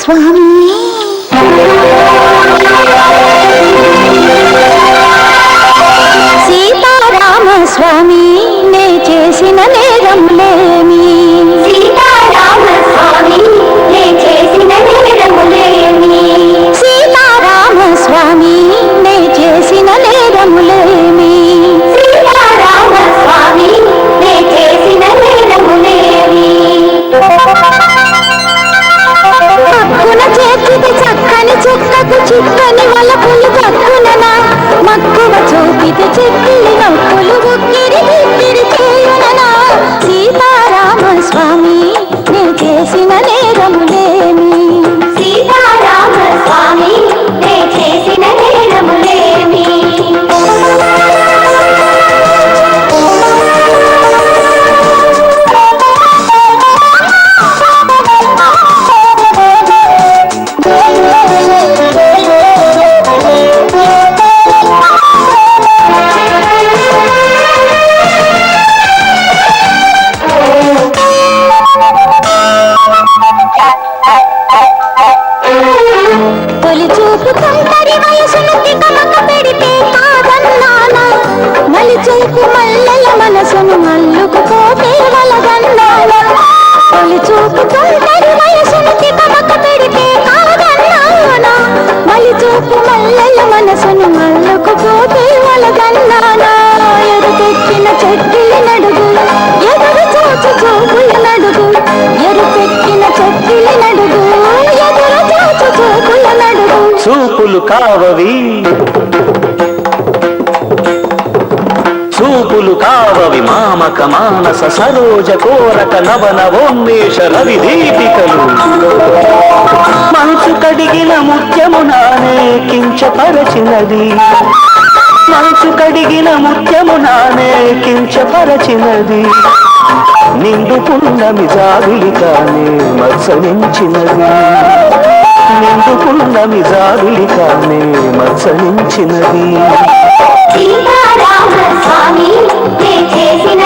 స్వామి. సీతారామ స్వామి. చిక్కని వలపులు పక్కుననా మక్కువ చూపితే చెక్కిలి vai ensinar చూపులు కావవి. చూపులు కావవి మామక మానస సరోజ కోరక నవ నవోన్మేష రవి దీపికలు. మనసు కడిగిన ముత్యము నానే కించపరచినది మనసు కడిగిన ముత్యము నానే కించపరచినది నిండుకున్న పున్నమి జాబిలి మత్సరించినది. ఎందుకున్న పున్నమి జాబిలి కానే సీతారామ స్వామి చేసిన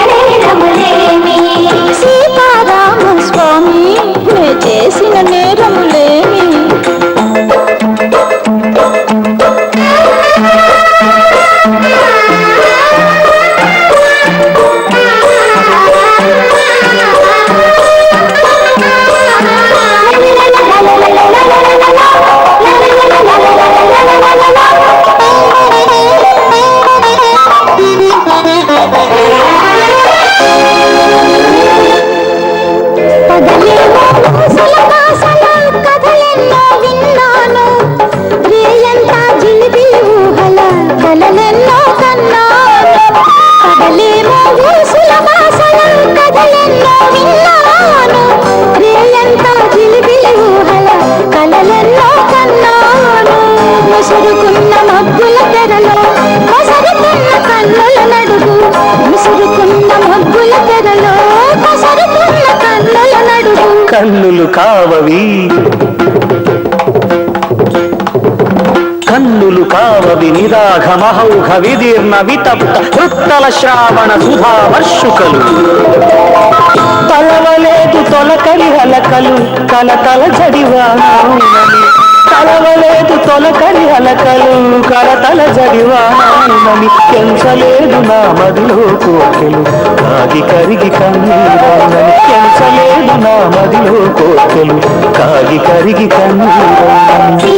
కావవి. కన్నులు కావవి నిరాఘ మహౌఘ విదీర్ణ వితప్త వృత్తల శ్రావణ సుధా వర్షుకలు. తలవలేదు తొలకలి హలకలు కలతల జడివానని తొలకలి అలకలు హలకలు కలతల జడివానని పెంచలేదు నా మదిలో కోకెలు కాగి కరిగి కన్నీరని కెంచలేదు నా మదిలో కోకెలు కాగి కరిగి కన్నీరని